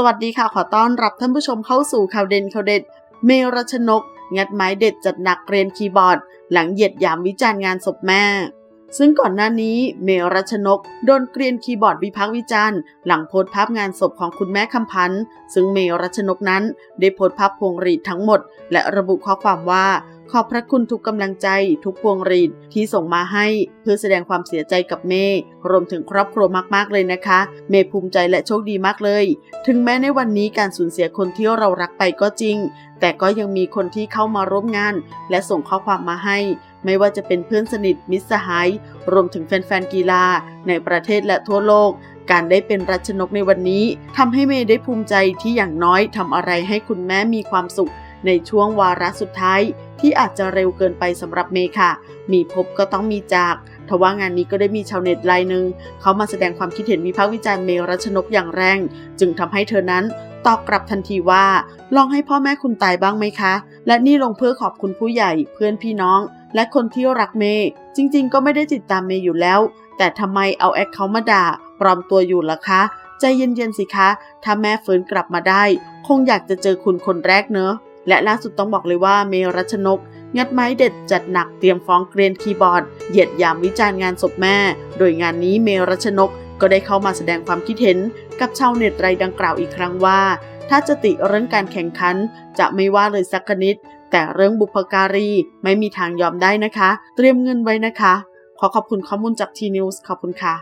สวัสดีค่ะ ขอต้อนรับท่านผู้ชมเข้าสู่ข่าวเด่นข่าวเด็ด เมรัชนก งัดไม้เด็ดจัดหนักเรียนคีย์บอร์ด หลังเหยียดหยามวิจารณ์งานศพแม่ ซึ่งก่อนหน้านี้เมรัชนก โดนเกรียนคีย์บอร์ดวิพากษ์วิจารณ์ หลังโพสต์ภาพงานศพของคุณแม่คำพันธ์ซึ่งเมรัชนกนั้น ได้โพสต์ภาพพวงหรีดทั้งหมด และระบุข้อความว่า ขอบพระคุณทุกกำลังใจ ทุกพวงรีดที่ส่งมาให้เพื่อแสดงความเสียใจกับเมย์รวมถึงครอบครัวมากๆเลยนะคะ เมย์ภูมิใจและโชคดีมากเลย ถึงแม้ในวันนี้การสูญเสียคนที่เรารักไปก็จริง แต่ก็ยังมีคนที่เข้ามาร่วมงาน และส่งข้อความมาให้ ไม่ว่าจะเป็นเพื่อนสนิทมิตรสหาย รวมถึงแฟนๆกีฬา ในประเทศและทั่วโลกการได้เป็นรัชนกในวันนี้ทำให้เมย์ได้ภูมิใจที่อย่างน้อยทำอะไรให้คุณแม่มีความสุข ในช่วงวาระสุดท้ายที่อาจจะเร็วเกินไปสำหรับเมย์ค่ะ มีพบก็ต้องมีจากทว่างานนี้ก็ได้มีชาวเน็ตรายหนึ่งเขามาแสดงความคิดเห็นวิพากษ์วิจารณ์เมย์รัชนกอย่างแรง จึงทำให้เธอนั้นตอบกลับทันทีว่า ลองให้พ่อแม่คุณตายบ้างไหมคะ และนี่ลงเพื่อขอบคุณผู้ใหญ่ เพื่อนพี่น้อง และคนที่รักเมย์จริงๆ ก็ไม่ได้ติดตามเมย์อยู่แล้ว แต่ทำไมเอาแอคเขามาด่าปลอมตัวอยู่ล่ะคะ ใจเย็นๆสิคะ ถ้าแม่ฟื้นกลับมาได้ คงอยากจะเจอคุณคนแรกเนอะ และล่าสุดต้องบอกเลยว่าเมรัชนก งัดไม้เด็ดจัดหนักเตรียมฟ้องเกรียนคีย์บอร์ด เหยียดยามวิจารณ์งานศพแม่ โดยงานนี้เมรัชนกก็ได้เข้ามาแสดงความคิดเห็นกับชาวเน็ตรายดังกล่าวอีกครั้งว่า ถ้าจะติเรื่องการแข่งขัน จะไม่ว่าเลยสักนิด แต่เรื่องบุพการีไม่มีทางยอมได้นะคะ เตรียมเงินไว้นะคะ ขอขอบคุณข้อมูลจากทีนิวส์ขอบคุณค่ะ